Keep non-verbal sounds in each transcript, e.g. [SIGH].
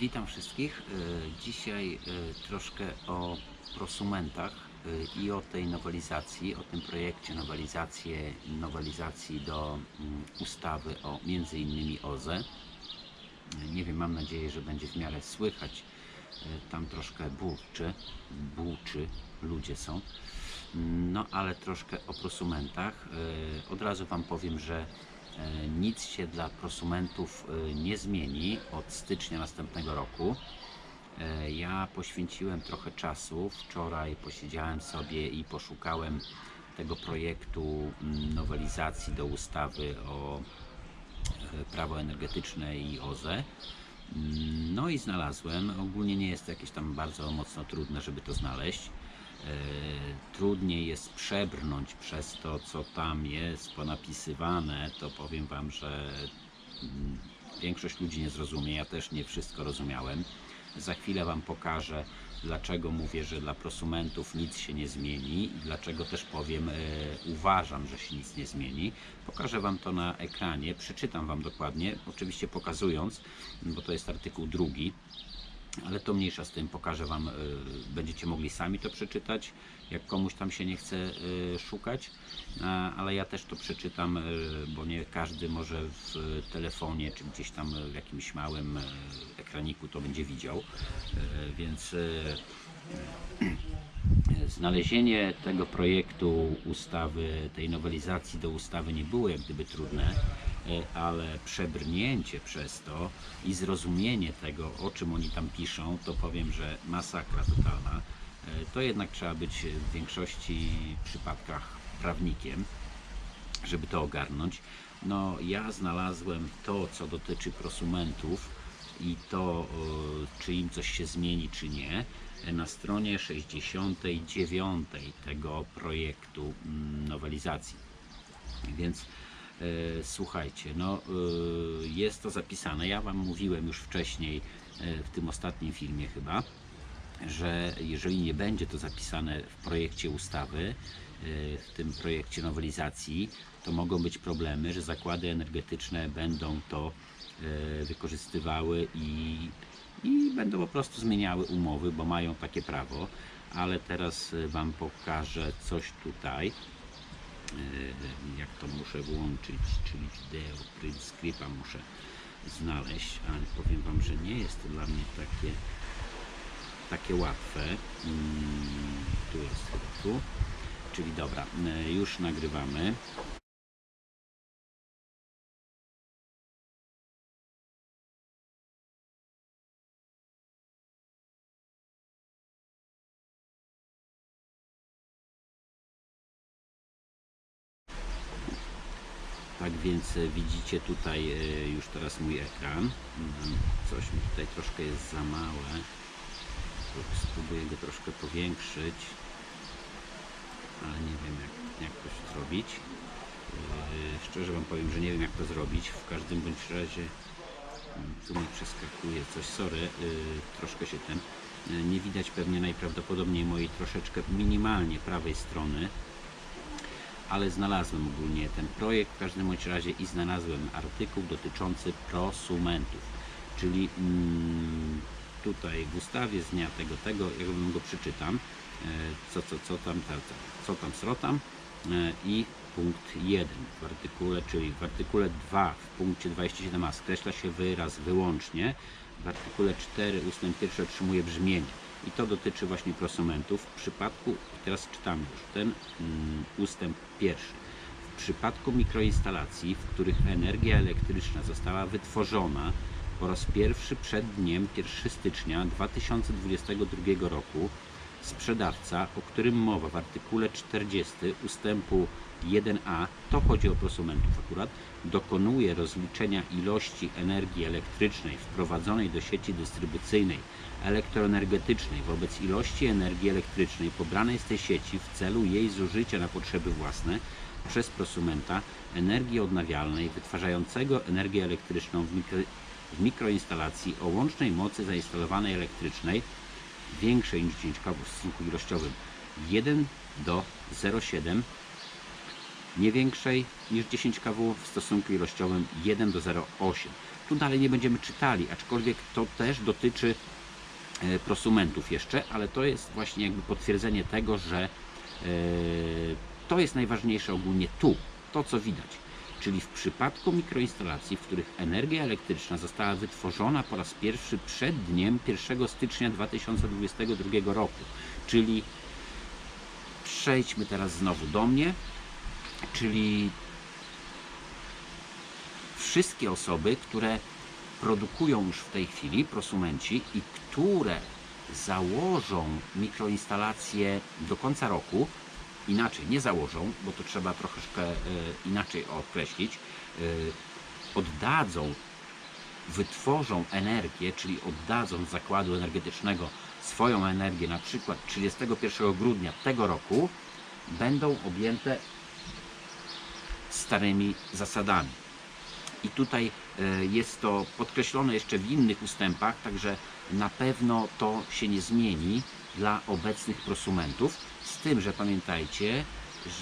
Witam wszystkich. E, Dzisiaj e, troszkę o prosumentach e, i o tej nowelizacji, o tym projekcie nowelizacji, nowelizacji do mm, ustawy o między innymi OZE. Nie wiem, mam nadzieję, że będzie w miarę słychać. Tam troszkę burczy, buczy, ludzie są. No ale troszkę o prosumentach. Od razu Wam powiem, że nic się dla prosumentów e, nie zmieni od stycznia następnego roku. E, Ja poświęciłem trochę czasu. Wczoraj posiedziałem sobie i poszukałem tego projektu mm, nowelizacji do ustawy o e, prawo energetyczne i OZE. Mm, No i znalazłem. Ogólnie nie jest to jakieś tam bardzo mocno trudne, żeby to znaleźć. Trudniej jest przebrnąć przez to, co tam jest ponapisywane, to powiem Wam, że mm, większość ludzi nie zrozumie. Ja też nie wszystko rozumiałem. Za chwilę Wam pokażę, dlaczego mówię, że dla prosumentów nic się nie zmieni i dlaczego też powiem, e, uważam, że się nic nie zmieni. Pokażę Wam to na ekranie, przeczytam Wam dokładnie, oczywiście pokazując, bo to jest artykuł drugi ale to mniejsza z tym, pokażę Wam, y, będziecie mogli sami to przeczytać, jak komuś tam się nie chce y, szukać, a, ale ja też to przeczytam, bo nie każdy może w telefonie, czy gdzieś tam w jakimś małym ekraniku to będzie widział, więc Znalezienie tego projektu ustawy, tej nowelizacji do ustawy nie było jak gdyby trudne, e, ale przebrnięcie przez to i zrozumienie tego, o czym oni tam piszą, to powiem, że masakra totalna. E, To jednak trzeba być w większości przypadkach prawnikiem, żeby to ogarnąć. No, ja znalazłem to, co dotyczy prosumentów i to, czy im coś się zmieni, czy nie, na stronie 69 tego projektu mm, nowelizacji. Więc słuchajcie, no e, jest to zapisane. Ja Wam mówiłem już wcześniej e, w tym ostatnim filmie chyba, że jeżeli nie będzie to zapisane w projekcie ustawy, e, w tym projekcie nowelizacji, to mogą być problemy, że zakłady energetyczne będą to e, wykorzystywały i, i będą po prostu zmieniały umowy, bo mają takie prawo. Ale teraz e, Wam pokażę coś tutaj. E, Jak to muszę włączyć, czyli wideo, print scripta muszę znaleźć, ale powiem Wam, że nie jest to dla mnie takie takie łatwe. Mm, Tu jest tu. Czyli dobra, już nagrywamy. Tak więc e, widzicie tutaj e, już teraz mój ekran. Coś mi tutaj troszkę jest za małe. Spróbuję go troszkę powiększyć, ale nie wiem jak, jak to zrobić. Yy, Szczerze Wam powiem, że nie wiem jak to zrobić. W każdym bądź razie mm, tu mi przeskakuje coś, sorry, yy, troszkę się ten. Nie widać pewnie najprawdopodobniej mojej troszeczkę minimalnie prawej strony, ale znalazłem ogólnie ten projekt. W każdym bądź razie i znalazłem artykuł dotyczący prosumentów, czyli mm, tutaj w ustawie z dnia tego, tego, jakbym go przeczytam, e, co, co, co tam, ta, ta, co tam, srotam e, i punkt 1 w artykule, czyli w artykule 2 w punkcie 27a skreśla się wyraz wyłącznie, w artykule 4 ustęp 1 otrzymuje brzmienie i to dotyczy właśnie prosumentów. W przypadku, teraz czytamy już ten mm, ustęp pierwszy. W przypadku mikroinstalacji, w których energia elektryczna została wytworzona po raz pierwszy przed dniem 1 stycznia 2022 roku, sprzedawca, o którym mowa w artykule 40 ustępu 1a, to chodzi o prosumentów akurat, dokonuje rozliczenia ilości energii elektrycznej wprowadzonej do sieci dystrybucyjnej elektroenergetycznej wobec ilości energii elektrycznej pobranej z tej sieci w celu jej zużycia na potrzeby własne przez prosumenta energii odnawialnej wytwarzającego energię elektryczną w, mikro, w mikroinstalacji o łącznej mocy zainstalowanej elektrycznej większej niż 10 kW w stosunku ilościowym 1 do 0,7 nie większej niż 10 kW w stosunku ilościowym 1 do 0,8. tu dalej nie będziemy czytali, aczkolwiek to też dotyczy e, prosumentów jeszcze, ale to jest właśnie jakby potwierdzenie tego, że e, to jest najważniejsze ogólnie tu, to co widać. Czyli w przypadku mikroinstalacji, w których energia elektryczna została wytworzona po raz pierwszy przed dniem 1 stycznia 2022 roku, czyli przejdźmy teraz znowu do mnie, czyli wszystkie osoby, które produkują już w tej chwili, prosumenci, i które założą mikroinstalacje do końca roku, inaczej nie założą, bo to trzeba troszeczkę e, inaczej określić, e, oddadzą, wytworzą energię, czyli oddadzą z zakładu energetycznego swoją energię, na przykład 31 grudnia tego roku, będą objęte starymi zasadami. I tutaj e, jest to podkreślone jeszcze w innych ustępach, także na pewno to się nie zmieni dla obecnych prosumentów. Z tym, że pamiętajcie,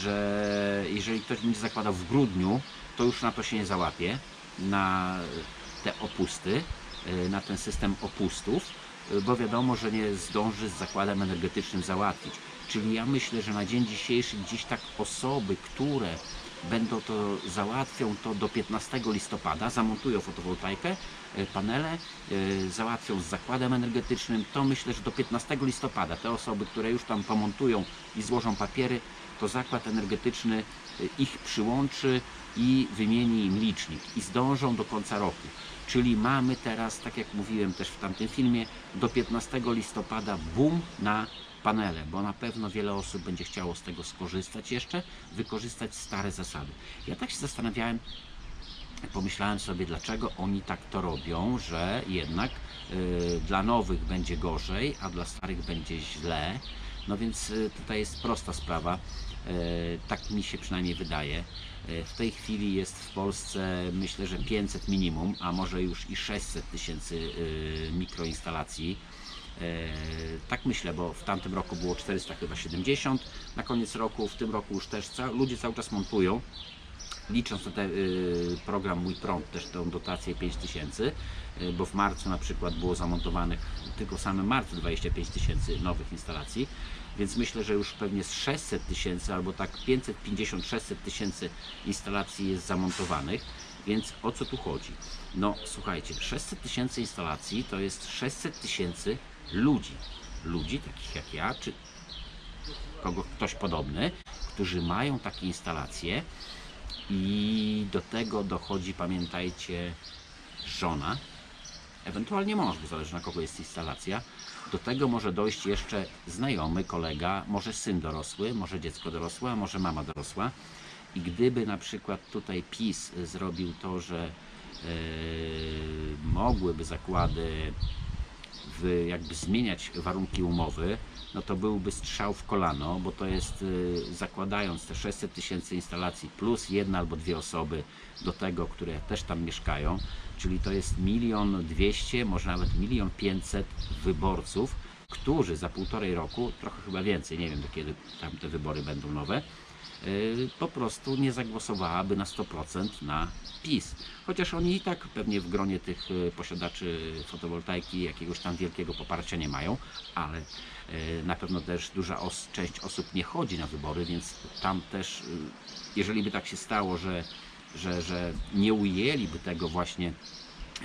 że jeżeli ktoś będzie zakładał w grudniu, to już na to się nie załapie, na te opusty, e, na ten system opustów, e, bo wiadomo, że nie zdąży z zakładem energetycznym załatwić. Czyli ja myślę, że na dzień dzisiejszy gdzieś tak osoby, które będą to załatwią to do 15 listopada, zamontują fotowoltaikę, e, panele, e, załatwią z zakładem energetycznym, to myślę, że do 15 listopada. Te osoby, które już tam pomontują i złożą papiery, to zakład energetyczny e, ich przyłączy i wymieni im licznik. I zdążą do końca roku. Czyli mamy teraz, tak jak mówiłem też w tamtym filmie, do 15 listopada boom na panele, bo na pewno wiele osób będzie chciało z tego skorzystać jeszcze, wykorzystać stare zasady. Ja tak się zastanawiałem, pomyślałem sobie, dlaczego oni tak to robią, że jednak y, dla nowych będzie gorzej, a dla starych będzie źle. No więc y, tutaj jest prosta sprawa. Y, tak mi się przynajmniej wydaje. Y, W tej chwili jest w Polsce myślę, że 500 minimum, a może już i 600 tysięcy y, mikroinstalacji. E, Tak myślę, bo w tamtym roku było 400 chyba 70. Na koniec roku, w tym roku już też ludzie cały czas montują. Licząc na ten y, program Mój Prąd, też tą dotację 5000, y, bo w marcu na przykład było zamontowanych tylko w samym marcu 25 tysięcy nowych instalacji, więc myślę, że już pewnie z 600 tysięcy albo tak 550-600 tysięcy instalacji jest zamontowanych. Więc o co tu chodzi? No słuchajcie, 600 tysięcy instalacji to jest 600 tysięcy ludzi. Ludzi takich jak ja, czy kogo, ktoś podobny, którzy mają takie instalacje i do tego dochodzi, pamiętajcie, żona, ewentualnie mąż, bo zależy na kogo jest instalacja. Do tego może dojść jeszcze znajomy, kolega, może syn dorosły, może dziecko dorosłe, a może mama dorosła. I gdyby na przykład tutaj PiS zrobił to, że e, mogłyby zakłady w, jakby zmieniać warunki umowy, no to byłby strzał w kolano, bo to jest y, zakładając te 600 tysięcy instalacji plus jedna albo dwie osoby do tego, które też tam mieszkają, czyli to jest milion dwieście, może nawet milion pięćset wyborców, którzy za półtorej roku, trochę chyba więcej, nie wiem do kiedy tam te wybory będą nowe, po prostu nie zagłosowałaby na 100% na PiS. Chociaż oni i tak pewnie w gronie tych y, posiadaczy fotowoltaiki jakiegoś tam wielkiego poparcia nie mają, ale y, na pewno też duża os część osób nie chodzi na wybory, więc tam też, y, jeżeli by tak się stało, że, że, że nie ujęliby tego właśnie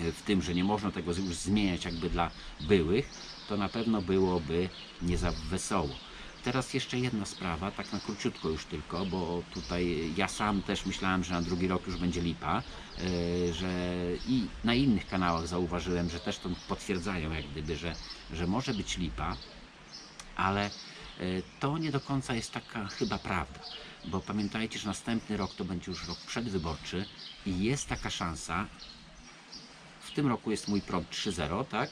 y, w tym, że nie można tego już zmieniać jakby dla byłych, to na pewno byłoby nie za wesoło. Teraz jeszcze jedna sprawa, tak na króciutko już tylko, bo tutaj ja sam też myślałem, że na drugi rok już będzie lipa, yy, że i na innych kanałach zauważyłem, że też to potwierdzają jak gdyby, że, że może być lipa, ale yy, to nie do końca jest taka chyba prawda, bo pamiętajcie, że następny rok to będzie już rok przedwyborczy i jest taka szansa, w tym roku jest mój prąd 3.0, tak?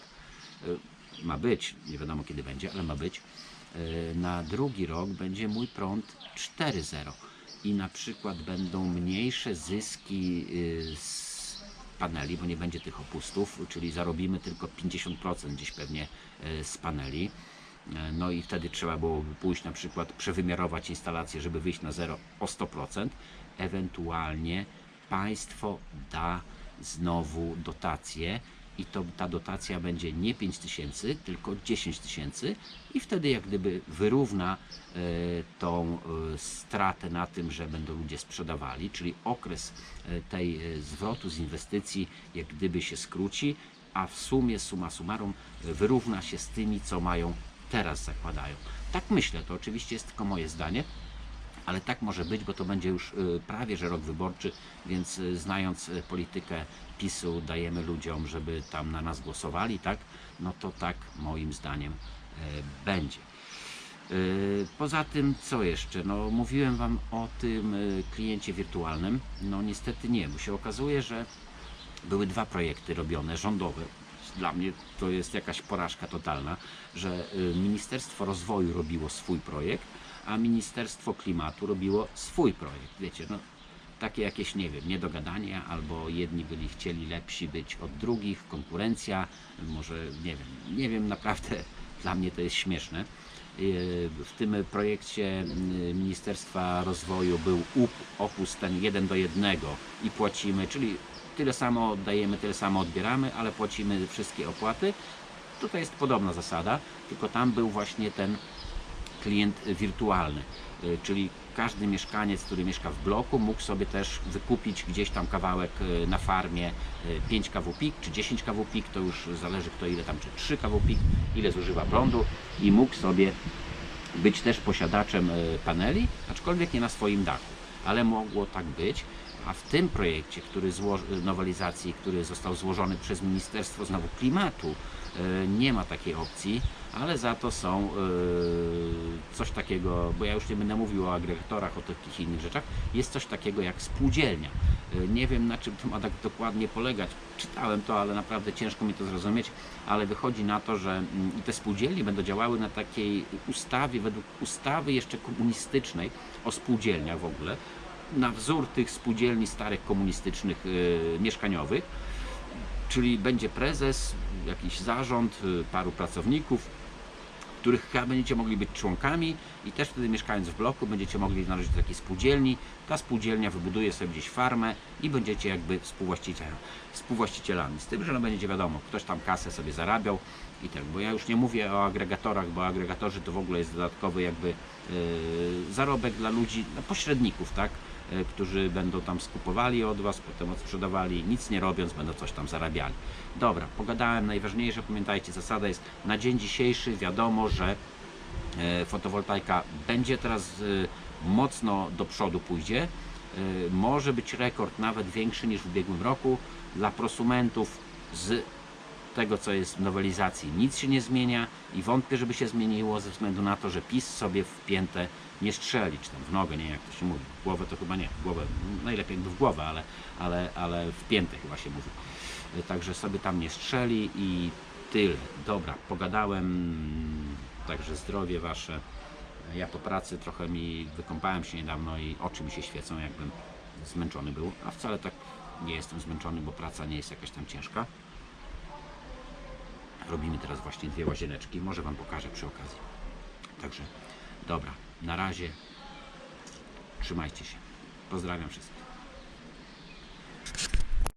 Yy, Ma być, nie wiadomo kiedy będzie, ale ma być. Yy, Na drugi rok będzie mój prąd 4.0 i na przykład będą mniejsze zyski yy, z paneli, bo nie będzie tych opustów, czyli zarobimy tylko 50% gdzieś pewnie yy, z paneli. No i wtedy trzeba byłoby pójść na przykład przewymiarować instalację, żeby wyjść na zero o 100%. Ewentualnie państwo da znowu dotację i to ta dotacja będzie nie 5 tysięcy, tylko 10 tysięcy i wtedy jak gdyby wyrówna e, tą e, stratę na tym, że będą ludzie sprzedawali, czyli okres e, tej e, zwrotu z inwestycji jak gdyby się skróci, a w sumie summa summarum e, wyrówna się z tymi, co mają teraz zakładają. Tak myślę, to oczywiście jest tylko moje zdanie, ale tak może być, bo to będzie już y, prawie że rok wyborczy, więc y, znając y, politykę PiSu dajemy ludziom, żeby tam na nas głosowali, tak? No to tak moim zdaniem będzie. Poza tym, co jeszcze? No, mówiłem Wam o tym kliencie wirtualnym. No, niestety nie, bo się okazuje, że były dwa projekty robione rządowe. Dla mnie to jest jakaś porażka totalna, że Ministerstwo Rozwoju robiło swój projekt, a Ministerstwo Klimatu robiło swój projekt. Wiecie, no takie jakieś, nie wiem, niedogadania, albo jedni byli chcieli lepsi być od drugich, konkurencja, może, nie wiem, nie wiem, naprawdę [LAUGHS] dla mnie to jest śmieszne. Yy, W tym projekcie yy, Ministerstwa Rozwoju był up- ten jeden do jednego i płacimy, czyli tyle samo oddajemy, tyle samo odbieramy, ale płacimy wszystkie opłaty. Tutaj jest podobna zasada, tylko tam był właśnie ten klient wirtualny, y, czyli każdy mieszkaniec, który mieszka w bloku, mógł sobie też wykupić gdzieś tam kawałek y, na farmie y, 5 kW pik czy 10 kW pik, to już zależy kto ile tam, czy 3 kW pik, ile zużywa prądu i mógł sobie być też posiadaczem paneli, aczkolwiek nie na swoim dachu, ale mogło tak być. A w tym projekcie, który zło- nowelizacji, który został złożony przez Ministerstwo znowu Klimatu, nie ma takiej opcji, ale za to są y, coś takiego, bo ja już nie będę mówił o agregatorach, o takich innych rzeczach, jest coś takiego jak spółdzielnia. Y, Nie wiem na czym to ma tak dokładnie polegać. Czytałem to, ale naprawdę ciężko mi to zrozumieć, ale wychodzi na to, że mm, te spółdzielnie będą działały na takiej ustawie, według ustawy jeszcze komunistycznej o spółdzielniach w ogóle, na wzór tych spółdzielni starych komunistycznych y, mieszkaniowych, czyli będzie prezes, jakiś zarząd, y, paru pracowników, których będziecie mogli być członkami i też wtedy mieszkając w bloku będziecie mogli należeć do takiej spółdzielni. Ta spółdzielnia wybuduje sobie gdzieś farmę i będziecie jakby współwłaścicielami. Z tym, że no będziecie wiadomo, ktoś tam kasę sobie zarabiał i tak, bo ja już nie mówię o agregatorach, bo agregatorzy to w ogóle jest dodatkowy jakby yy, zarobek dla ludzi, no, pośredników, tak? Yy, którzy będą tam skupowali od Was, potem odsprzedawali, nic nie robiąc, będą coś tam zarabiali. Dobra, pogadałem, najważniejsze, pamiętajcie, zasada jest na dzień dzisiejszy wiadomo, że e, fotowoltaika będzie teraz e, mocno do przodu pójdzie. E, Może być rekord nawet większy niż w ubiegłym roku. Dla prosumentów z tego, co jest w nowelizacji, nic się nie zmienia i wątpię, żeby się zmieniło ze względu na to, że PiS sobie w piętę nie strzeli, czy tam w nogę, nie jak to się mówi. W głowę to chyba nie, w głowę, najlepiej jakby w głowę, ale, ale, ale w piętę chyba się mówi. E, Także sobie tam nie strzeli i tyle. Dobra, pogadałem, także zdrowie wasze. Ja po pracy trochę mi wykąpałem się niedawno i oczy mi się świecą, jakbym zmęczony był, a wcale tak nie jestem zmęczony, bo praca nie jest jakaś tam ciężka. Robimy teraz właśnie dwie łazieneczki, może Wam pokażę przy okazji. Także dobra, na razie. Trzymajcie się. Pozdrawiam wszystkich.